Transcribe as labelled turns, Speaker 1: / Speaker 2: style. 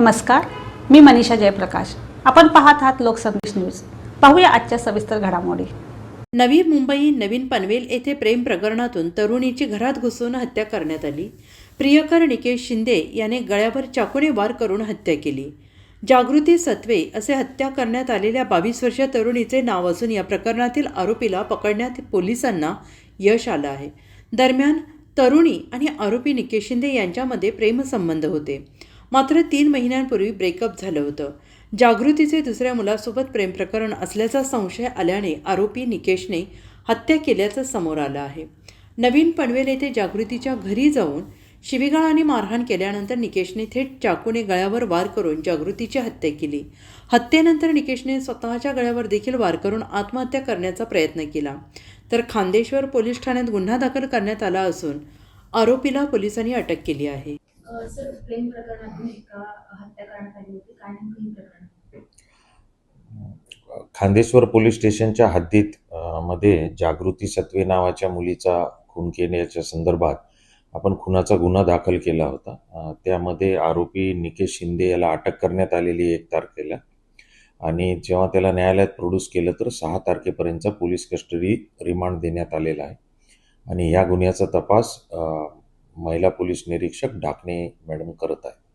Speaker 1: नमस्कार मी मनीषा जयप्रकाश. आपण पाहत आहात लोकसंदेश न्यूज. पाहूया आजच्या सविस्तर घडामोडी.
Speaker 2: नवी मुंबई नवीन पनवेल येथे प्रेम प्रकरणातून तरुणीची घरात घुसून हत्या करण्यात आली. प्रियकर निकेश शिंदे याने गळ्यावर चाकूने वार करून हत्या केली. जागृती सत्वे असे हत्या करण्यात आलेल्या बावीस वर्षीय तरुणीचे नाव असून या प्रकरणातील आरोपीला पकडण्यात पोलिसांना यश आलं आहे. दरम्यान तरुणी आणि आरोपी निकेश शिंदे यांच्यामध्ये प्रेमसंबंध होते. मात्र तीन महिन्यांपूर्वी ब्रेकअप झालं होतं. जागृतीचे दुसऱ्या मुलासोबत प्रेमप्रकरण असल्याचा संशय आल्याने आरोपी निकेशने हत्या केल्याचं समोर आलं आहे. नवीन पनवेल येथे जागृतीच्या घरी जाऊन शिवीगाळाने मारहाण केल्यानंतर निकेशने थेट चाकूने गळ्यावर वार करून जागृतीची हत्या केली. हत्येनंतर निकेशने स्वतःच्या गळ्यावर देखील वार करून आत्महत्या करण्याचा प्रयत्न केला. तर खांदेश्वर पोलीस ठाण्यात गुन्हा दाखल करण्यात आला असून आरोपीला पोलिसांनी अटक केली आहे.
Speaker 3: सर प्रकरणातून एका हत्या करण्यात आली होती. काय नेमकं हे प्रकरण?
Speaker 4: खांदेश्वर पोलीस स्टेशनच्या हद्दीत मध्ये जागृती सत्वे नावाच्या मुलीचा खून केल्याच्या संदर्भात आपण खुनाचा गुन्हा दाखल केला होता. त्यामध्ये आरोपी निकेश शिंदे याला अटक करण्यात आलेली एक तारखेला आणि जेव्हा त्याला न्यायालयात प्रोड्यूस केलं तर सहा तारखेपर्यंतचा पोलीस कस्टडी रिमांड देण्यात आलेला आहे. आणि या गुन्ह्याचा तपास महिला पोलीस निरीक्षक डाकणे मॅडम करत आहे